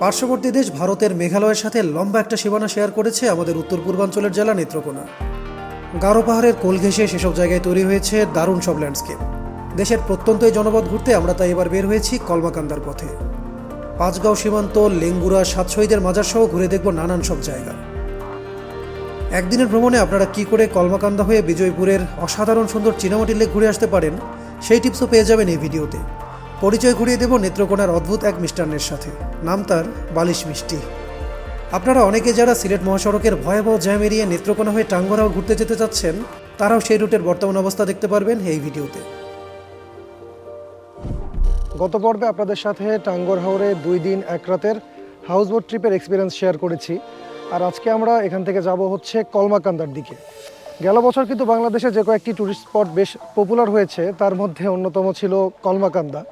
পার্শ্ববর্তী দেশ ভারতের মেঘালয়ের সাথে লম্বা একটা সীমানা শেয়ার করেছে আমাদের উত্তর পূর্বাঞ্চলের জেলা নেত্রকোনা। গারো পাহাড়ের কোল ঘেঁষে সেসব জায়গায় তৈরি হয়েছে দারুণ সব ল্যান্ডস্কেপ। দেশের প্রত্যন্ত এই জনপদ ঘুরতে আমরা তাই এবার বের হয়েছি কলমাকান্দার পথে। পাঁচগাঁও সীমান্ত লেঙ্গুরা সাত শহীদের মাজার সহ ঘুরে দেখব নানান সব জায়গা। একদিনের ভ্রমণে আপনারা কি করে কলমাকান্দা হয়ে বিজয়পুরের অসাধারণ সুন্দর চীনামাটি লেক ঘুরে আসতে পারেন, সেই টিপসও পেয়ে যাবেন এই ভিডিওতে। পরিচয় ঘুরিয়ে দেব নেত্রকোনার অদ্ভুত এক মিষ্টান্নের সাথে। নাম তার বালিশ মিষ্টি। আপনারা অনেকে যারা সিলেট মহাসড়কের ভয়াবহ জ্যাম এরিয়ে নেত্রকোনা হয়ে টাঙ্গরাও ঘুরতে যেতে চাচ্ছেন, তারাও সেই রুটের বর্তমান অবস্থা দেখতে পারবেন এই ভিডিওতে। গত পর্বে আপনাদের সাথে টাঙ্গর হাওরে দুই দিন এক রাতের হাউসবোট ট্রিপের এক্সপিরিয়েন্স শেয়ার করেছি। আর আজকে আমরা এখান থেকে যাব হচ্ছে কলমাকান্দার দিকে। গেল বছর কিন্তু বাংলাদেশে যে কয়েকটি ট্যুরিস্ট স্পট বেশ পপুলার হয়েছে, তার মধ্যে অন্যতম ছিল কলমাকান্দা।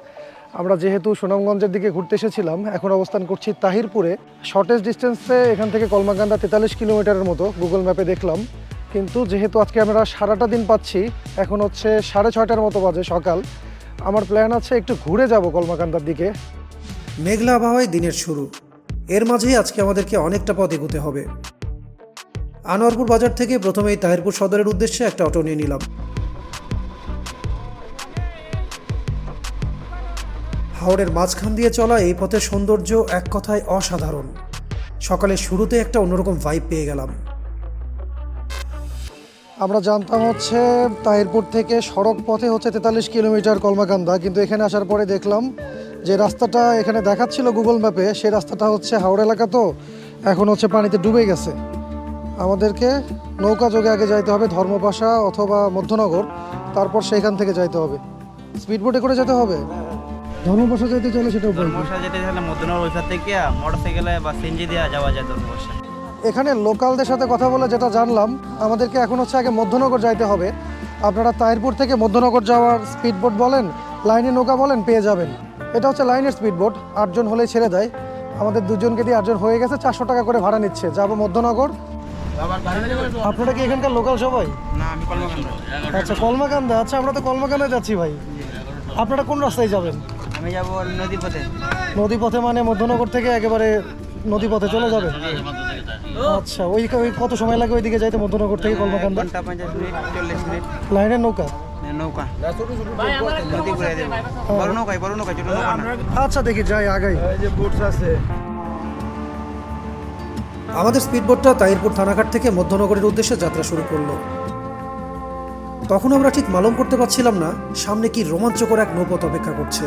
আমরা যেহেতু সুনামগঞ্জের দিকে ঘুরতে এসেছিলাম, এখন অবস্থান করছি তাহিরপুরে। শর্টেস্ট ডিস্টেন্সে এখান থেকে কলমাকান্দা তেতাল্লিশ কিলোমিটারের মতো গুগল ম্যাপে দেখলাম। কিন্তু যেহেতু আজকে আমরা সারাটা দিন পাচ্ছি, এখন হচ্ছে সাড়ে ছয়টার মতো বাজে সকাল। আমার প্ল্যান আছে একটু ঘুরে যাব কলমাকান্দার দিকে। মেঘলা আবহাওয়ায় দিনের শুরু। এর মাঝেই আজকে আমাদেরকে অনেকটা পথ এগোতে হবে। আনোয়ারপুর বাজার থেকে প্রথমেই তাহিরপুর সদরের উদ্দেশ্যে একটা অটো নিয়ে নিলাম। হাওড়ের মাঝখান দিয়ে চলা এই পথের সৌন্দর্য এক কথায় অসাধারণ। সকালের শুরুতে একটা অন্যরকম ভাইব পেয়ে গেলাম। আমরা জানতাম হচ্ছে তাহিরপুর থেকে সড়ক পথে হচ্ছে তেতাল্লিশ কিলোমিটার কলমাকান্দা, কিন্তু এখানে আসার পরে দেখলাম যে রাস্তাটা এখানে দেখাচ্ছিল গুগল ম্যাপে সেই রাস্তাটা হচ্ছে হাওড়া এলাকা তো, এখন হচ্ছে পানিতে ডুবে গেছে। আমাদেরকে নৌকা যোগে আগে যাইতে হবে ধর্মপাশা অথবা মধ্যনগর, তারপর সেইখান থেকে যাইতে হবে। স্পিডবোটে করে যেতে হবে? ধর্মপাশা যাইতে চাইলে সেটা? ধর্মশা যেতে মধ্যনগর ওইখান থেকে মোটর সাইকেলে বা সিএনজি দিয়ে যাওয়া যায় ধর্মশা এখানে লোকালদের সাথে কথা বলে যেটা জানলাম আমাদেরকে এখন হচ্ছে আগে মধ্যনগর যাইতে হবে। আপনারা তাহিরপুর থেকে মধ্যনগর যাওয়ার স্পিডবোট বলেন লাইনে নৌকা বলেন পেয়ে যাবেন। এটা হচ্ছে লাইনের স্পিডবোট আটজন হলেই ছেড়ে দেয়। আমাদের দুজনকে দিয়ে আটজন হয়ে গেছে চারশো টাকা করে ভাড়া নিচ্ছে। যাব মধ্যনগর। আপনারা কি এখানকার লোকাল সবাই? আচ্ছা কলমাকান্দা আচ্ছা আমরা তো কলমাকান্দায় যাচ্ছি ভাই। আপনারা কোন রাস্তায় যাবেন? আমি যাব নদী পথে নদী পথে মানে মধ্যনগর থেকে একেবারে নদী পথে চলে যাবেন আচ্ছা ওই ওই কত সময় লাগে ওইদিকে যাইতে মধ্যনগর থেকে কলমাকান্দা ঘণ্টা পঞ্চাশ মিনিট চল্লিশ মিনিট। লাইনের নৌকা? নৌকা। নদী ঘুরে দেবে। বড় নৌকায় বড় নৌকায় ছোট নৌকা না। আচ্ছা দেখি যাই আগাই। আমাদের স্পিডবোটটা তাহিরপুর থানাঘাট থেকে মধ্যনগরের উদ্দেশ্যে যাত্রা শুরু করল। তখন আমরা ঠিক মালুম করতে পারছিলাম না সামনে কি রোমাঞ্চকর এক নৌপথ অপেক্ষা করছে।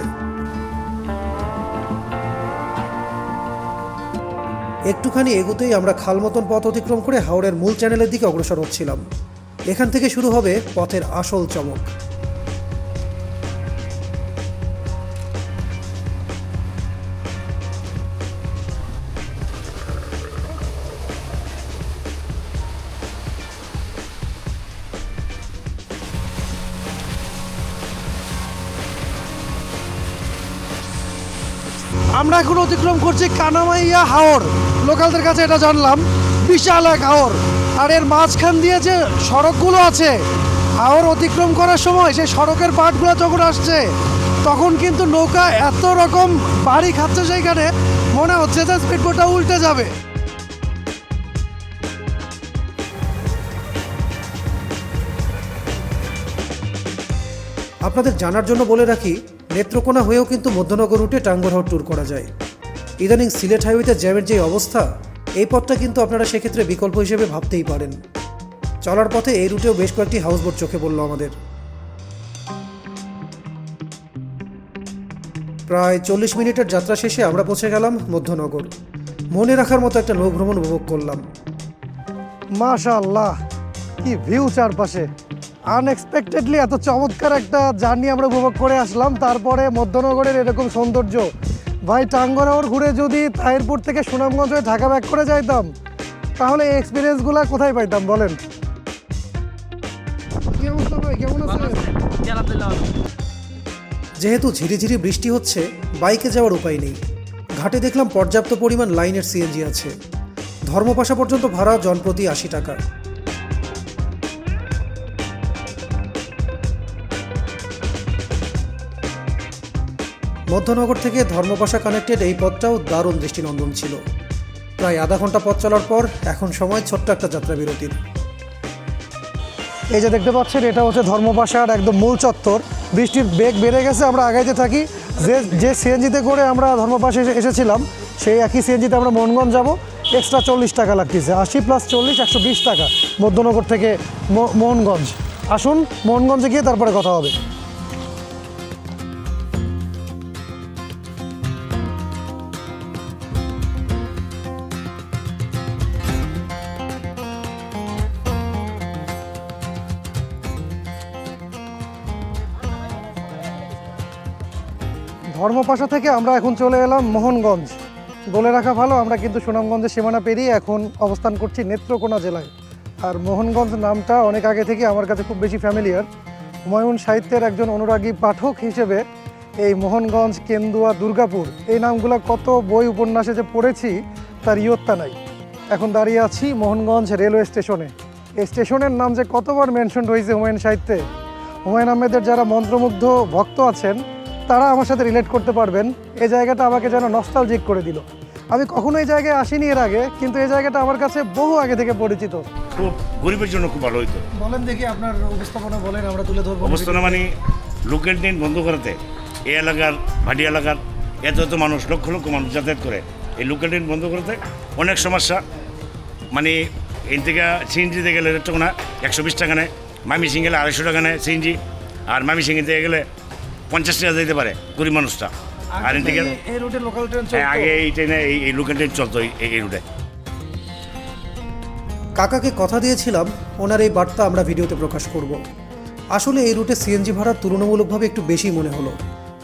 একটুখানি এগোতেই আমরা খাল মতন পথ অতিক্রম করে হাওড়ের মূল চ্যানেলের দিকে অগ্রসর হচ্ছিলাম। এখান থেকে শুরু হবে পথের আসল চমক। আমরা এখন অতিক্রম করছি কানামাইয়া হাওর লোকালদের কাছে এটা জানলাম। বিশাল এক হাওর আর এর মাঝখান দিয়ে যে সড়কগুলো আছে হাওর অতিক্রম করার সময় সেই সড়কের পাটগুলো যখন আসছে, তখন কিন্তু নৌকা এত রকম বাড়ি খাচ্ছে সেইখানে মনে হচ্ছে যে স্পিডবোটটা উল্টে যাবে। আপনাদের জানার জন্য বলে রাখি, নেত্রকোনা হয়েও কিন্তু মধ্যনগর রুটে টাঙ্গরহাট ট্যুর করা যায়। ইদানিং সিলেট হাইওয়েতে জ্যামের যে অবস্থা, এই পথটা কিন্তু আপনারা সেক্ষেত্রে বিকল্প হিসেবে ভাবতেই পারেন। চলার পথে এই রুটেও বেশ কয়েকটি হাউসবোট চোখে পড়ল আমাদের। প্রায় চল্লিশ মিনিটের যাত্রা শেষে আমরা পৌঁছে গেলাম মধ্যনগর। মনে রাখার মতো একটা নৌ ভ্রমণ উপভোগ করলাম। মাশাআল্লাহ, কি ভিউ চারপাশে। আনএক্সপেক্টেডলি এত চমৎকার একটা জার্নি আমরা উপভোগ করে আসলাম, তারপরে মধ্যনগরের এরকম সৌন্দর্য। ভাই টাঙ্গনগর ঘুরে যদি তাহিরপুর থেকে সুনামগঞ্জ হয়ে ঢাকা ব্যাক করে যাইতাম তাহলে এই এক্সপিরিয়েন্সগুলো কোথায় পাইতাম বলেন? কেমন যেহেতু ঝিরিঝিরি বৃষ্টি হচ্ছে বাইকে যাওয়ার উপায় নেই। ঘাটে দেখলাম পর্যাপ্ত পরিমাণ লাইনের সিএনজি আছে। ধর্মপাশা পর্যন্ত ভাড়া জনপ্রতি আশি টাকা। মধ্যনগর থেকে ধর্মপাশা কানেক্টেড এই পথটাও দারুণ দৃষ্টিনন্দন ছিল। প্রায় আধা ঘণ্টা পথ চলার পর এখন সময় ছোট্ট একটা যাত্রা বিরতির। এই যে দেখতে পাচ্ছেন, এটা হচ্ছে ধর্মপাশার একদম মূল চত্বর। বৃষ্টির বেগ বেড়ে গেছে, আমরা আগাইতে থাকি। যে যে সিএনজিতে করে আমরা ধর্মপাশে এসেছিলাম, সেই একই সিএনজিতে আমরা মোহনগঞ্জ যাব। এক্সট্রা চল্লিশ টাকা লাগতেছে, আশি প্লাস চল্লিশ, একশো বিশ টাকা মধ্যনগর থেকে মোহনগঞ্জ। আসুন, মোহনগঞ্জে গিয়ে তারপরে কথা হবে। ধর্মপাশা থেকে আমরা এখন চলে এলাম মোহনগঞ্জ। বলে রাখা ভালো, আমরা কিন্তু সুনামগঞ্জের সীমানা পেরিয়ে এখন অবস্থান করছি নেত্রকোনা জেলায়। আর মোহনগঞ্জ নামটা অনেক আগে থেকে আমার কাছে খুব বেশি ফ্যামিলিয়ার। হুমায়ুন সাহিত্যের একজন অনুরাগী পাঠক হিসেবে এই মোহনগঞ্জ, কেন্দুয়া, দুর্গাপুর, এই নামগুলো কত বই উপন্যাসে যে পড়েছি, তার ইয়ত্তা নাই। এখন দাঁড়িয়ে আছি মোহনগঞ্জ রেলওয়ে স্টেশনে। এই স্টেশনের নাম যে কতবার মেনশন হয়েছে হুমায়ুন সাহিত্যে? হুমায়ুন আহমেদের যারা মন্ত্রমুগ্ধ ভক্ত আছেন তারা আমার সাথে রিলেট করতে পারবেন। এই জায়গাটা আমাকে যেন নস্টালজিক করে দিল। আমি কখনো এই জায়গায় আসিনি এর আগে কিন্তু এই জায়গাটা আমার কাছে বহু আগে থেকে পরিচিত। খুব গরিবের জন্য খুব ভালো হইতো। বলেন দেখি আপনার উপস্থাপনা বলেন আমরা তুলে ধরবো। অবস্থানে মানে লোকের ট্রেন বন্ধ করাতে এই এলাকার ভাটি এলাকার এত এত মানুষ লক্ষ লক্ষ মানুষ যাতায়াত করে এই লোকাল ট্রেন বন্ধ করতে অনেক সমস্যা। মানে এই থেকে সিএনজিতে গেলে রেটটা না একশো বিশ টাকা নেয় মামি সিং গেলে আড়াইশো টাকা নেয় সিএনজি আর মামি সিংতে গেলে পঞ্চাশ টাকা দিতে পারে গরিব মানুষটা। আর থেকে এই রুটে লোকাল ট্রেন হ্যাঁ, আগে এই ট্রেনে এই লোকাল ট্রেন চলতো এই এই রুটে কাকাকে কথা দিয়েছিলাম ওনার এই বার্তা আমরা ভিডিওতে প্রকাশ করব। আসলে এই রুটে সিএনজি ভাড়া তুলনামূলকভাবে একটু বেশি মনে হলো।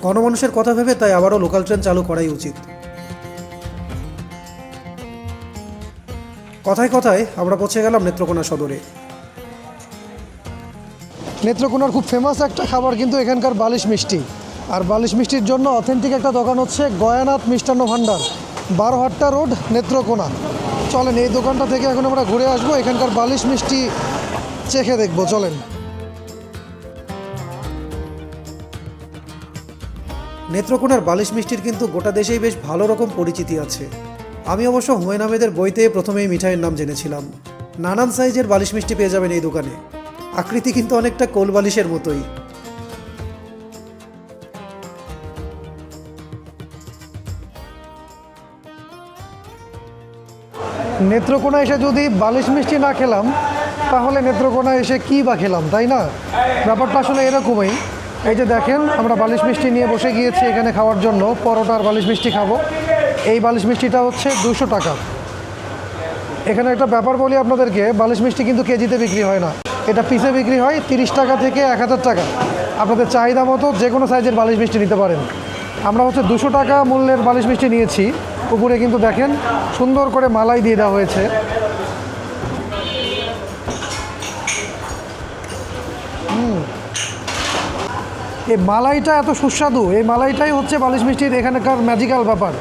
গণমানুষের কথা ভেবে তাই আবারও লোকাল ট্রেন চালু করাই উচিত। কথায় কথায় আমরা পৌঁছে গেলাম নেত্রকোনা সদরে। নেত্রকোনার খুব ফেমাস একটা খাবার কিন্তু এখানকার বালিশ মিষ্টি। আর বালিশ মিষ্টির জন্য অথেন্টিক একটা দোকান হচ্ছে গয়ানাথ মিষ্টান্ন ভাণ্ডার, বারোহাট্টা রোড, নেত্রকোনা। চলেন, এই দোকানটা থেকে এখন আমরা ঘুরে আসব, এখানকার বালিশ মিষ্টি চেখে দেখব, চলেন। নেত্রকোনার বালিশ মিষ্টির কিন্তু গোটা দেশেই বেশ ভালো রকম পরিচিতি আছে। আমি অবশ্য হুমায়ুন আহমেদের বইতে প্রথমেই মিঠাইয়ের নাম জেনেছিলাম। নানান সাইজের বালিশ মিষ্টি পেয়ে যাবেন এই দোকানে। আকৃতি কিন্তু অনেকটা কোল বালিশের মতোই। নেত্রকোনা এসে যদি বালিশ মিষ্টি না খেলাম, তাহলে নেত্রকোনা এসে কি বা খেলাম, তাই না? ব্যাপারটা আসলে এরকমই। এই যে দেখেন, আমরা বালিশ মিষ্টি নিয়ে বসে গিয়েছি এখানে খাওয়ার জন্য, পরোটার বালিশ মিষ্টি খাব। এই বালিশ মিষ্টিটা হচ্ছে দুশো টাকা। এখানে একটা ব্যাপার বলি আপনাদেরকে, বালিশ মিষ্টি কিন্তু কেজিতে বিক্রি হয় না। এটা পিসে বিক্রি হয় তিরিশ টাকা থেকে এক হাজার টাকা। আপনাদের চাহিদা মতো যে কোনো সাইজের বালিশ মিষ্টি নিতে পারেন। আমরা হচ্ছে দুশো টাকা মূল্যের বালিশ মিষ্টি নিয়েছি। উপরে কিন্তু দেখেন সুন্দর করে মালাই দিয়ে দেওয়া হয়েছে। এই মালাইটা এত সুস্বাদু। এই মালাইটাই হচ্ছে বালিশ মিষ্টির এখানকার ম্যাজিক্যাল ব্যাপার।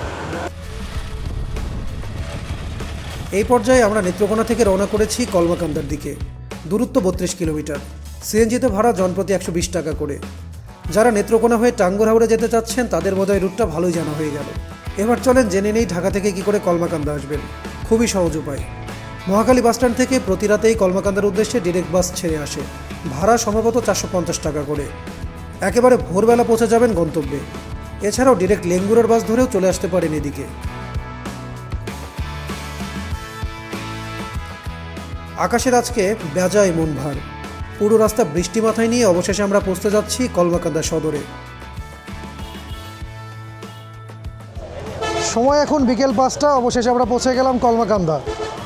এই পর্যায়ে আমরা নেত্রকোনা থেকে রওনা করেছি কলমাকান্দার দিকে। দূরত্ব বত্রিশ কিলোমিটার। সিএনজিতে ভাড়া জনপ্রতি একশো বিশ টাকা করে। যারা নেত্রকোনা হয়ে টাঙ্গর হাওড়ে যেতে চাচ্ছেন, তাদের বোধহয় রুটটা ভালোই জানা হয়ে গেল এবার চলেন জেনে নেই ঢাকা থেকে কি করে কলমাকান্দা আসবেন। খুবই সহজ উপায়। মহাকালী বাসস্ট্যান্ড থেকে প্রতি রাতেই কলমাকান্দার উদ্দেশ্যে ডিরেক্ট বাস ছেড়ে আসে। ভাড়া সম্ভবত চারশো পঞ্চাশ টাকা করে। একেবারে ভোরবেলা পৌঁছে যাবেন গন্তব্যে। এছাড়াও ডিরেক্ট লেঙ্গুরের বাস ধরেও চলে আসতে পারেন এদিকে। আকাশের আজকে বেজায় মন ভার। পুরো রাস্তা বৃষ্টি মাথায় নিয়ে অবশেষে আমরা পৌঁছতে যাচ্ছি কলমাকান্দা সদরে। সময় এখন বিকেল পাঁচটা, অবশেষে আমরা পৌঁছে গেলাম কলমাকান্দা।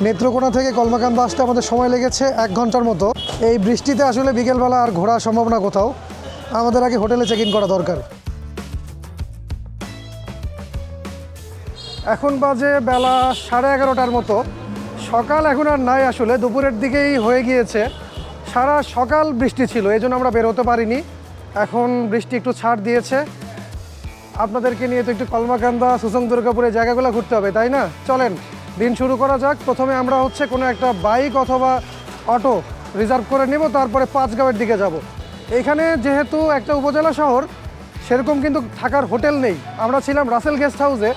নেত্রকোনা থেকে কলমাকান্দা আসতে আমাদের সময় লেগেছে এক ঘণ্টার মতো। এই বৃষ্টিতে আসলে বিকেলবেলা আর ঘোরা সম্ভব না কোথাও? আমাদের আগে হোটেলে চেক ইন করা দরকার। এখন বাজে বেলা সাড়ে এগারোটার মতো। সকাল এখন আর নাই আসলে, দুপুরের দিকেই হয়ে গিয়েছে। সারা সকাল বৃষ্টি ছিল, এই জন্য আমরা বের হতে পারিনি। এখন বৃষ্টি একটু ছাড় দিয়েছে। আপনাদেরকে নিয়ে তো একটু কলমাকান্দা, সুসং দুর্গাপুরের জায়গাগুলো ঘুরতে হবে, তাই না? চলেন, দিন শুরু করা যাক। প্রথমে আমরা হচ্ছে কোনো একটা বাইক অথবা অটো রিজার্ভ করে নেব, তারপরে পাঁচগাঁওয়ের দিকে যাব। এখানে যেহেতু একটা উপজেলা শহর, সেরকম কিন্তু থাকার হোটেল নেই। আমরা ছিলাম রাসেল গেস্ট হাউসে।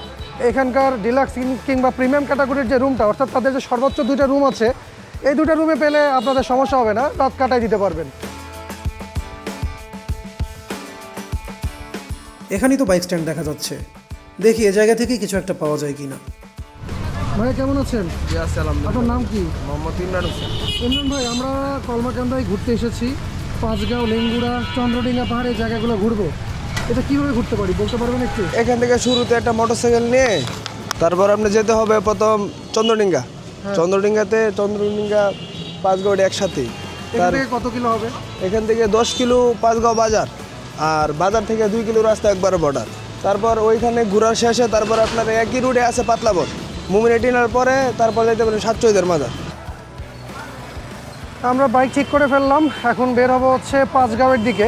এখানকার ডিলাক্স কিংবা প্রিমিয়াম ক্যাটাগরির যে রুমটা অর্থাৎ তাদের যে সর্বোচ্চ দুইটা রুম আছে এই দুটো রুমে পেলে আপনাদের সমস্যা হবে না রাত কাটাই দিতে পারবেন। এখানেই তো বাইক স্ট্যান্ড দেখা যাচ্ছে। দেখি এ জায়গা থেকে কিছু একটা পাওয়া যায় কিনা। ভাই কেমন আছেন? জি আসসালাম আপনার নাম কি? মোহাম্মদ ইমরান হোসেন। ইমরান ভাই আমরা কলমাকান্দায় ঘুরতে এসেছি। পাঁচগাঁও লেঙ্গুড়া চন্দ্রডিঙ্গা পাহাড়ের জায়গাগুলো ঘুরবো। এটা কীভাবে ঘুরতে পারি? বলতে পারবেন একটু? এখান থেকে শুরুতে একটা মোটরসাইকেল নিয়ে তারপর আপনি যেতে হবে প্রথম চন্দ্রডিঙ্গা। চন্দ্রডিঙ্গাতে চন্দ্রডিঙ্গা পাঁচগাঁও একসাথেই এখান তার থেকে কত কিলো হবে? এখান থেকে দশ কিলো পাঁচগাঁও বাজার আর বাজার থেকে দুই কিলো রাস্তা একবার বর্ডার তারপর ওইখানে ঘোরার শেষে তারপর আপনার একই রুটে আছে পাতলাবন মুমিনেটিনার পরে তারপর যেতে পারেন সাতচল্লিশের মাজার। আমরা বাইক ঠিক করে ফেললাম এখন বের হব হচ্ছে পাঁচগাঁওয়ের দিকে।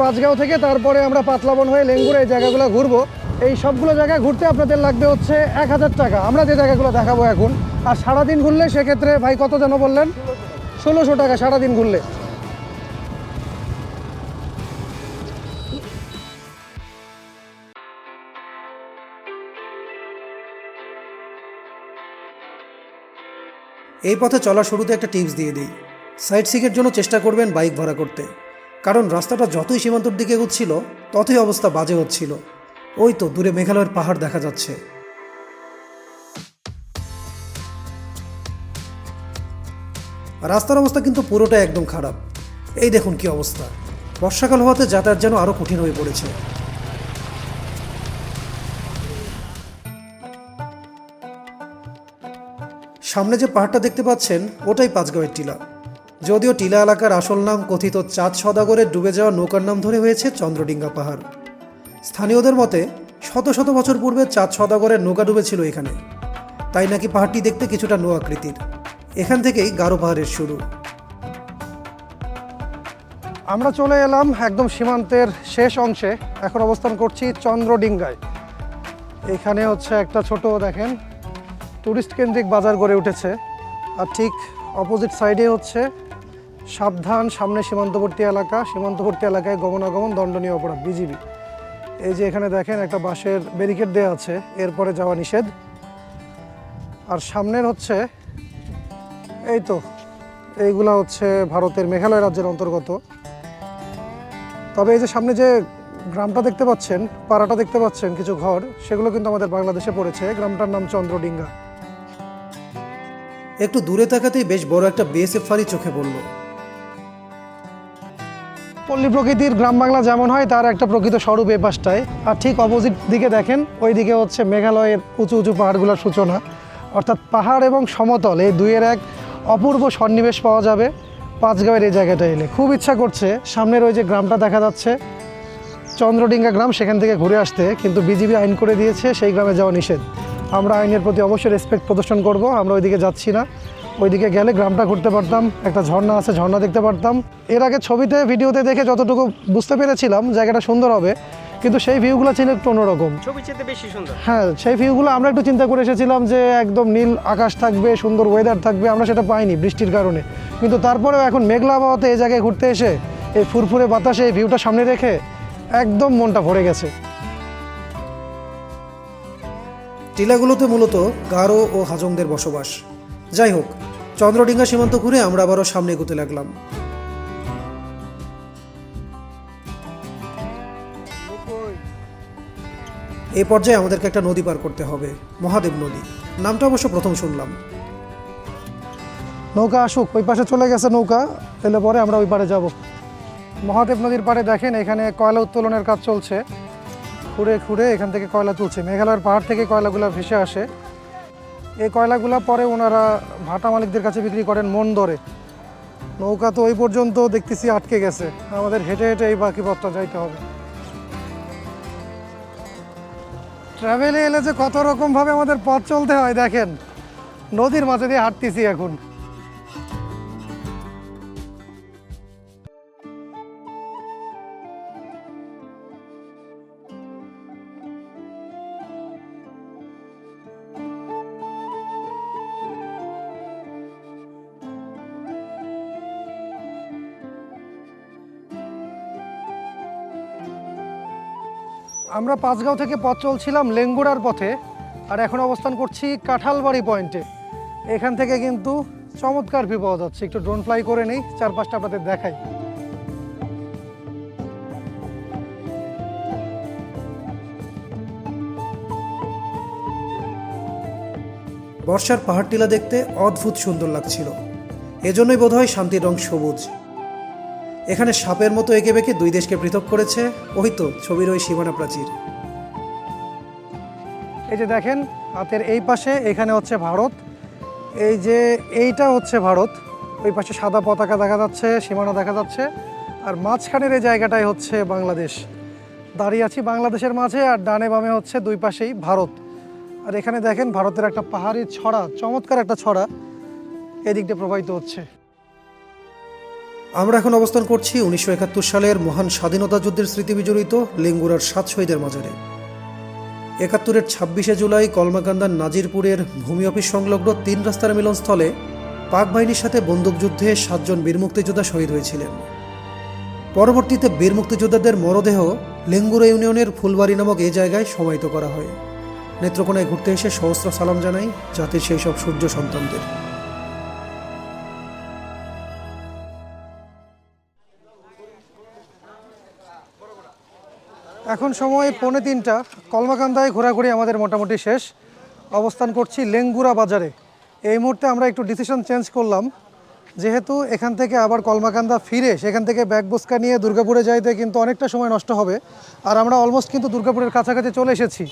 পাঁচগাঁও থেকে তারপরে আমরা পাতলাবন হয়ে লেঙ্গুর এই জায়গাগুলো ঘুরবো। এই সবগুলো জায়গায় ঘুরতে আপনাদের লাগবে হচ্ছে এক হাজার টাকা। আমরা যে জায়গাগুলো দেখাবো এখন। আর সারাদিন ঘুরলে সেক্ষেত্রে ভাই কত যেন বললেন? ষোলোশো টাকা সারাদিন ঘুরলে। এই পথে চলা শুরুতে একটা টিপস দিয়ে দিই। সাইট সিকের জন্য চেষ্টা করবেন বাইক ভাড়া করতে। কারণ রাস্তাটা যতই সীমান্তর দিকে এগোচ্ছিল, ততই অবস্থা বাজে হচ্ছিল। ওই তো দূরে মেঘালয়ের পাহাড় দেখা যাচ্ছে। রাস্তার অবস্থা কিন্তু পুরোটাই একদম খারাপ। এই দেখুন কি অবস্থা। বর্ষাকাল হওয়াতে যাতায়াত যেন আরও কঠিন হয়ে পড়েছে। সামনে যে পাহাড়টা দেখতে পাচ্ছেন, ওটাই পাঁচগাঁওয়ের টিলা। যদিও টিলা এলাকার আসল নাম কথিত চাঁদ সদাগরের ডুবে যাওয়া নৌকার নাম ধরে হয়েছে চন্দ্রডিঙ্গা পাহাড়। স্থানীয়দের মতে, শত শত বছর পূর্বে চাঁদ সদাগরের নৌকা ডুবেছিল এখানে। তাই নাকি পাহাড়টি দেখতে কিছুটা নো আকৃতির এখান থেকেই গারো পাহাড়ের শুরু। আমরা চলে এলাম একদম সীমান্তের শেষ অংশে। এখন অবস্থান করছি চন্দ্রডিঙ্গায়। এখানে হচ্ছে একটা ছোট, দেখেন, টুরিস্ট কেন্দ্রিক বাজার গড়ে উঠেছে। আর ঠিক অপোজিট সাইডে হচ্ছে সাবধান, সামনে সীমান্তবর্তী এলাকা, সীমান্তবর্তী এলাকায় গমনাগমন দণ্ডনীয় অপরাধ, বিজিবি। এই যে এখানে দেখেন, একটা বাঁশের ব্যারিকেড দেওয়া আছে, এরপরে যাওয়া নিষেধ। আর সামনের হচ্ছে, এই তো, এইগুলা হচ্ছে ভারতের মেঘালয় রাজ্যের অন্তর্গত। তবে এই যে সামনে যে গ্রামটা দেখতে পাচ্ছেন, পাড়াটা দেখতে পাচ্ছেন, কিছু ঘর, সেগুলো কিন্তু আমাদের বাংলাদেশে পড়েছে। গ্রামটার নাম চন্দ্রডিঙ্গা। একটু দূরে তাকাতেই বেশ বড় একটা বিএসএফ ফাঁড়ি চোখে পড়ল। পল্লী প্রকৃতির গ্রাম বাংলা যেমন হয়, তার একটা প্রকৃত স্বরূপ এ পাশটায়। আর ঠিক অপোজিট দিকে দেখেন, ওই দিকে হচ্ছে মেঘালয়ের উঁচু উঁচু পাহাড়গুলোর সূচনা। অর্থাৎ পাহাড় এবং সমতল, এই দুইয়ের এক অপূর্ব সন্নিবেশ পাওয়া যাবে পাঁচগাঁয়ের এই জায়গাটা এলে। খুব ইচ্ছা করছে, সামনের ওই যে গ্রামটা দেখা যাচ্ছে, চন্দ্রডিঙ্গা গ্রাম সেখান থেকে ঘুরে আসতে, কিন্তু বিজিবি আইন করে দিয়েছে, সেই গ্রামে যাওয়া নিষেধ। আমরা আইনের প্রতি অবশ্যই রেসপেক্ট প্রদর্শন করব, আমরা ওইদিকে যাচ্ছি না। ওইদিকে গেলে গ্রামটা ঘুরতে পারতাম একটা ঝর্ণা আছে ঝর্ণা দেখতে পারতাম। এর আগে ছবিতে ভিডিওতে দেখে যতটুকু বুঝতে পেরেছিলাম জায়গাটা সুন্দর হবে কিন্তু সেই ভিউগুলো ছিল একটু অন্যরকম। ছবি বেশি সুন্দর। হ্যাঁ সেই ভিউগুলো আমরা একটু চিন্তা করে এসেছিলাম যে একদম নীল আকাশ থাকবে সুন্দর ওয়েদার থাকবে আমরা সেটা পাইনি বৃষ্টির কারণে। কিন্তু তারপরেও এখন মেঘলা আবহাওয়াতে এই জায়গায় ঘুরতে এসে এই ফুরফুরে বাতাসে এই ভিউটা সামনে রেখে একদম মনটা ভরে গেছে। টিলাগুলোতে মূলত গারো ও হাজংদের বসবাস। যাই হোক চন্দ্রডিঙ্গা সীমান্ত ঘুরে আমরা আবারও সামনে এগোতে লাগলাম। এই পর্যায়ে আমাদেরকে একটা নদী পার করতে হবে, মহাদেব নদী। নামটা অবশ্য প্রথম শুনলাম। নৌকা আসুক, ওই পাশে চলে গেছে নৌকা, তাহলে পরে আমরা ওই পারে যাব। মহাদেব নদীর পাড়ে দেখেন, এখানে কয়লা উত্তোলনের কাজ চলছে। খুঁড়ে খুঁড়ে এখান থেকে কয়লা তুলছে। মেঘালয়ের পাহাড় থেকে কয়লাগুলো ভেসে আসে। এই কয়লাগুলো পরে ওনারা ভাটা মালিকদের কাছে বিক্রি করেন মন দরে নৌকা তো ওই পর্যন্ত দেখতেছি আটকে গেছে। আমাদের হেঁটে হেঁটে এই বাকি পথটা যাইতে হবে। ট্রাভেলে এলে যে কত রকমভাবে আমাদের পথ চলতে হয় দেখেন। নদীর মাঝে দিয়ে হাঁটতেছি এখন। আমরা পাঁচগাঁও থেকে পথ চলছিলাম লেঙ্গুড়ার পথে আর এখন অবস্থান করছি কাঁঠালবাড়ি পয়েন্টে এখান থেকে কিন্তু চমৎকার ভিউ পাওয়া যাচ্ছে। একটু ড্রোন ফ্লাই করে নেই, চারপাশটা আপনাদের দেখাই। বর্ষার পাহাড়টিলা দেখতে অদ্ভুত সুন্দর লাগছিল। এজন্যই বোধহয় শান্তির রং সবুজ। এখানে সাপের মতো এঁকে বেঁকে দুই দেশকে পৃথক করেছে। ওই তো ছবির ওই সীমানা প্রাচীর। এই যে দেখেন, হাতের এই পাশে এখানে হচ্ছে ভারত। এই যে এইটা হচ্ছে ভারত। ওই পাশে সাদা পতাকা দেখা যাচ্ছে, সীমানা দেখা যাচ্ছে। আর মাঝখানের এই জায়গাটাই হচ্ছে বাংলাদেশ। দাঁড়িয়ে আছি বাংলাদেশের মাঝে আর ডানে বামে হচ্ছে দুই পাশেই ভারত। আর এখানে দেখেন, ভারতের একটা পাহাড়ি ছড়া, চমৎকার একটা ছড়া এদিক দিয়ে প্রবাহিত হচ্ছে। আমরা এখন অবস্থান করছি উনিশশো একাত্তর সালের মহান স্বাধীনতা যুদ্ধের স্মৃতি বিজড়িত লেঙ্গুরার সাত শহীদের মাজারে। একাত্তরের ছাব্বিশে জুলাই কলমাকান্দার নাজিরপুরের ভূমি অফিস সংলগ্ন তিন রাস্তার মিলনস্থলে পাক বাহিনীর সাথে বন্দুকযুদ্ধে সাতজন বীর মুক্তিযোদ্ধা শহীদ হয়েছিলেন। পরবর্তীতে বীর মুক্তিযোদ্ধাদের মরদেহ লেঙ্গুরা ইউনিয়নের ফুলবাড়ি নামক এই জায়গায় সমাহিত করা হয়। নেত্রকোনায় ঘুরতে এসে সহস্র সালাম জানাই জাতির সেই সব সূর্য সন্তানদের। এখন সময় পৌনে তিনটা। কলমাকান্দায় ঘোরাঘুরি আমাদের মোটামুটি শেষ। অবস্থান করছি লেঙ্গুরা বাজারে। এই মুহূর্তে আমরা একটু ডিসিশন চেঞ্জ করলাম। যেহেতু এখান থেকে আবার কলমাকান্দা ফিরে, সেখান থেকে ব্যাগ বুস্কা নিয়ে দুর্গাপুরে যাইতে কিন্তু অনেকটা সময় নষ্ট হবে। আর আমরা অলমোস্ট কিন্তু দুর্গাপুরের কাছাকাছি চলে এসেছি।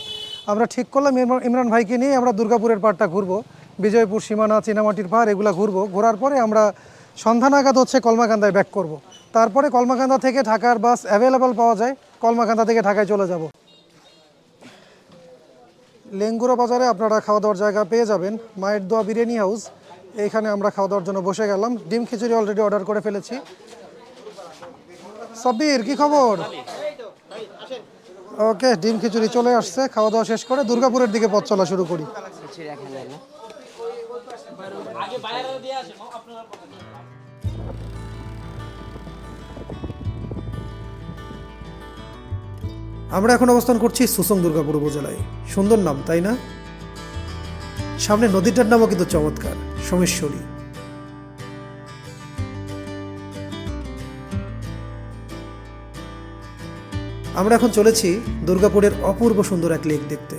আমরা ঠিক করলাম ইমরান- ভাইকে নিয়ে আমরা দুর্গাপুরের পাড়টা ঘুরবো। বিজয়পুর, সীমানা, চীনামাটির পাহাড় এগুলো ঘুরবো। ঘোরার পরে আমরা সন্ধ্যা নাগাদ হচ্ছে কলমাকান্দায় ব্যাক করব। তারপরে কলমাকান্দা থেকে ঢাকার বাস অ্যাভেলেবল পাওয়া যায়। কলমাকান্দা থেকে ঢাকায় চলে যাব। লেঙ্গুরা বাজারে আপনারা খাওয়া দাওয়ার জায়গা পেয়ে যাবেন। মায়ের দোয়া বিরিয়ানি হাউস। এইখানে আমরা খাওয়া দাওয়ার জন্য বসে গেলাম। ডিম খিচুড়ি অলরেডি অর্ডার করে ফেলেছি। সাব্বির, কি খবর? ওকে, ডিম খিচুড়ি চলে আসছে। খাওয়া দাওয়া শেষ করে দুর্গাপুরের দিকে পথ চলা শুরু করি। আমরা এখন অবস্থান করছি সুসং দুর্গাপুর উপজেলায়। সুন্দর নাম, তাই না? সামনে নদীটার নামও কিন্তু চমৎকার, সোমেশ্বরী। আমরা এখন চলেছি দুর্গাপুরের অপূর্ব সুন্দর এক লেক দেখতে।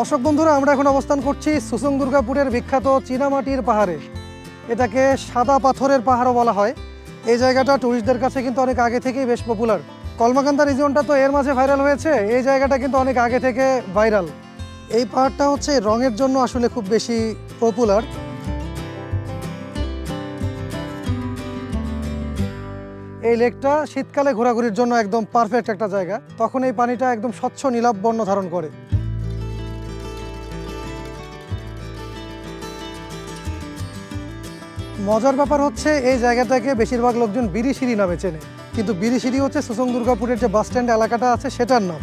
দর্শক বন্ধুরা, আমরা এখন অবস্থান করছি সুসং দুর্গাপুরের বিখ্যাত চীনামাটির পাহাড়ে। এটাকে সাদা পাথরের পাহাড়ও বলা হয়। এই জায়গাটা টুরিস্টদের কাছে কিন্তু অনেক আগে থেকেই বেশ পপুলার কলমাকান্দা রিজিয়নটা তো এর মাঝে ভাইরাল হয়েছে। এই জায়গাটা কিন্তু অনেক আগে থেকে ভাইরাল এই পাহাড়টা হচ্ছে রঙের জন্য আসলে খুব বেশি পপুলার এই লেকটা শীতকালে ঘোরাঘুরির জন্য একদম পারফেক্ট একটা জায়গা। তখন এই পানিটা একদম স্বচ্ছ নীলাভ বর্ণ ধারণ করে। মজার ব্যাপার হচ্ছে এই জায়গাটাকে বেশিরভাগ লোকজন বিরিশিরি নামে চেনে। কিন্তু বিরিশিরি হচ্ছে সুসং দুর্গাপুরের যে বাস স্ট্যান্ড এলাকাটা আছে, সেটার নাম।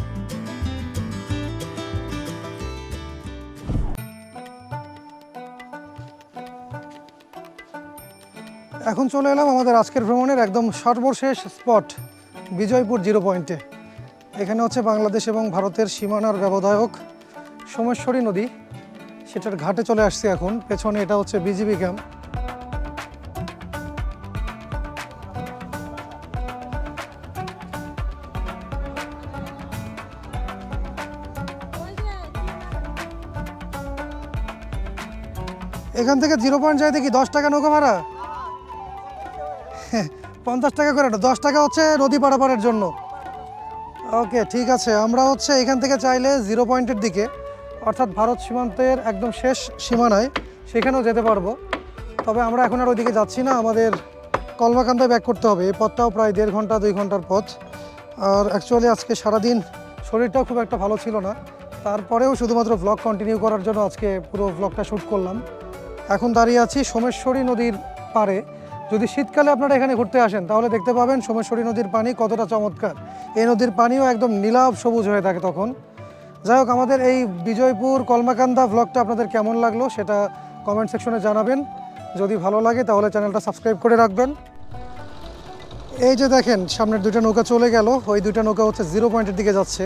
এখন চলে এলাম আমাদের আজকের ভ্রমণের একদম সর্বশেষ স্পট, বিজয়পুর জিরো পয়েন্টে। এখানে হচ্ছে বাংলাদেশ এবং ভারতের সীমানার ব্যবধায়ক সোমেশ্বরী নদী। সেটার ঘাটে চলে আসছে এখন। পেছনে এটা হচ্ছে বিজিবি ক্যাম্প। এখান থেকে জিরো পয়েন্ট যাইতে কি দশ টাকা নৌকা ভাড়া? পঞ্চাশ টাকা করে দশ টাকা হচ্ছে নদী পারাপারের জন্য। ওকে, ঠিক আছে, আমরা হচ্ছে এখান থেকে চাইলে জিরো পয়েন্টের দিকে, অর্থাৎ ভারত সীমান্তের একদম শেষ সীমানায় সেখানেও যেতে পারব। তবে আমরা এখন আর ওইদিকে যাচ্ছি না, আমাদের কলমাকান্দায় ব্যাক করতে হবে। এই পথটাও প্রায় দেড় ঘণ্টা, দুই ঘণ্টার পথ। আর অ্যাকচুয়ালি আজকে সারাদিন শরীরটাও খুব একটা ভালো ছিল না। তারপরেও শুধুমাত্র ব্লগ কন্টিনিউ করার জন্য আজকে পুরো ব্লগটা শ্যুট করলাম। এখন দাঁড়িয়ে আছি সোমেশ্বরী নদীর পাড়ে। যদি শীতকালে আপনারা এখানে ঘুরতে আসেন, তাহলে দেখতে পাবেন সোমেশ্বরী নদীর পানি কতটা চমৎকার। এই নদীর পানিও একদম নীলাভ সবুজ হয়ে থাকে তখন। যাই হোক, আমাদের এই বিজয়পুর কলমাকান্দা ভ্লগটা আপনাদের কেমন লাগল সেটা কমেন্ট সেকশনে জানাবেন। যদি ভালো লাগে, তাহলে চ্যানেলটা সাবস্ক্রাইব করে রাখবেন। এই যে দেখেন, সামনের দুইটা নৌকা চলে গেল। ওই দুইটা নৌকা হচ্ছে জিরো পয়েন্টের দিকে যাচ্ছে।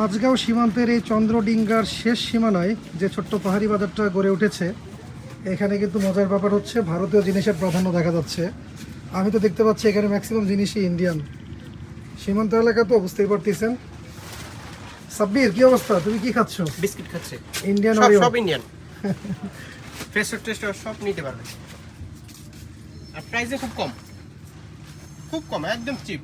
পাঁচগাঁও সীমান্তের এই চন্দ্রডিঙ্গার শেষ সীমানায় যে ছোট্ট পাহাড়ি বাজারটা গড়ে উঠেছে এখানে কিন্তু মজার ব্যাপার হচ্ছে ভারতীয় জিনিসের প্রাধান্য দেখা যাচ্ছে। আমি তো দেখতে পাচ্ছি এখানে ম্যাক্সিমাম জিনিসই ইন্ডিয়ান সীমান্ত এলাকা তো বুঝতেই পারতেছেন। সাব্বির কি অবস্থা? তুমি কি খাচ্ছ? বিস্কিট খাচ্ছে। ইন্ডিয়ান সব সব ইন্ডিয়ান ফ্রেশ টেস্ট সব নিতে পারবে। আর প্রাইসে খুব কম। খুব কম একদম চিপ